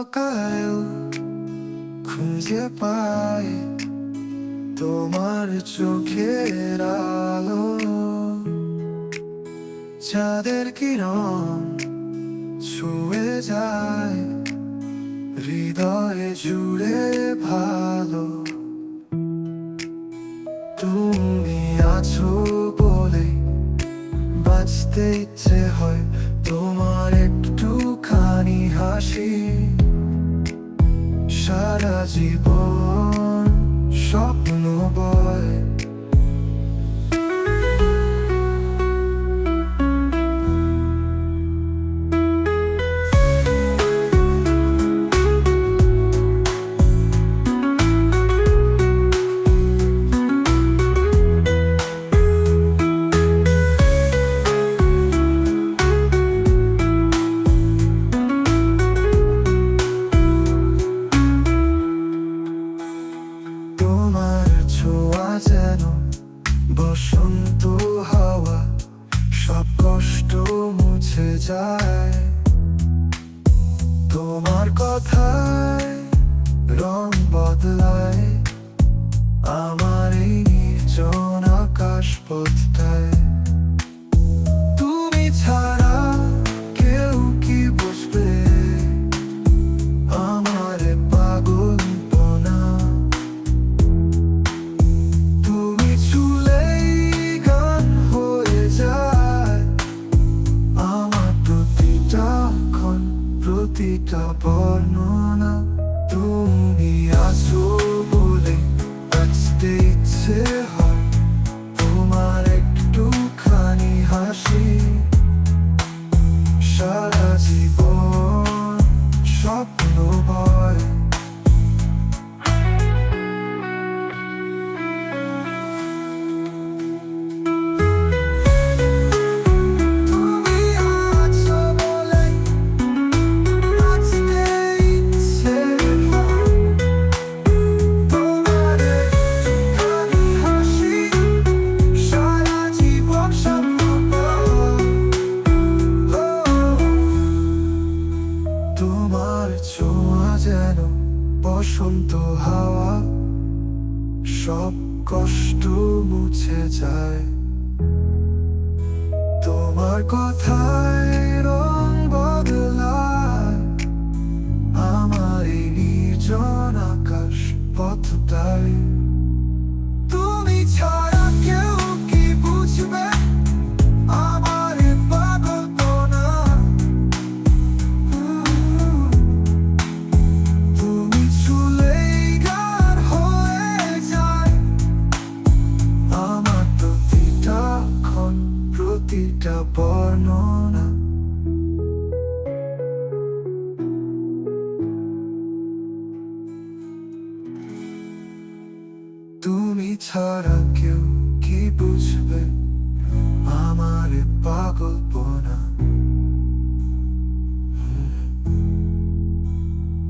অন্ধকারেও খুঁজে পাই তোমার চোখের আলো চাঁদের কিরণ ছুঁয়ে যায় হৃদয়ে জুড়ে ভালো তুমি সারা জীবন স্বপ্ন বসন্ত হাওয়া, সব কষ্ট মুছে যায়। তোমার কথায় রং বদলায়, আমার এই নির্জন আকাশ পথটায় বর্ণনা তুমি আসো বলে বাঁচতে হয়। তোমার একটুখানি হাসি। সারা জীবন স্বপ্ন ছোঁয়া যেন বসন্ত হাওয়া, সব কষ্ট মুছে যায়। তোমার কথায় রং বদলায়, আমার এই নির্জন আকাশ পথটাই বর্ণনা তুমি ছাড়া কেউ কি বুঝবে? আমার পাগল পোনা।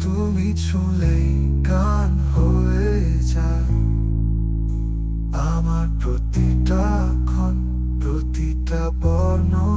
তুমি ছুলেই গান হয়ে যা আমার প্রতি don't know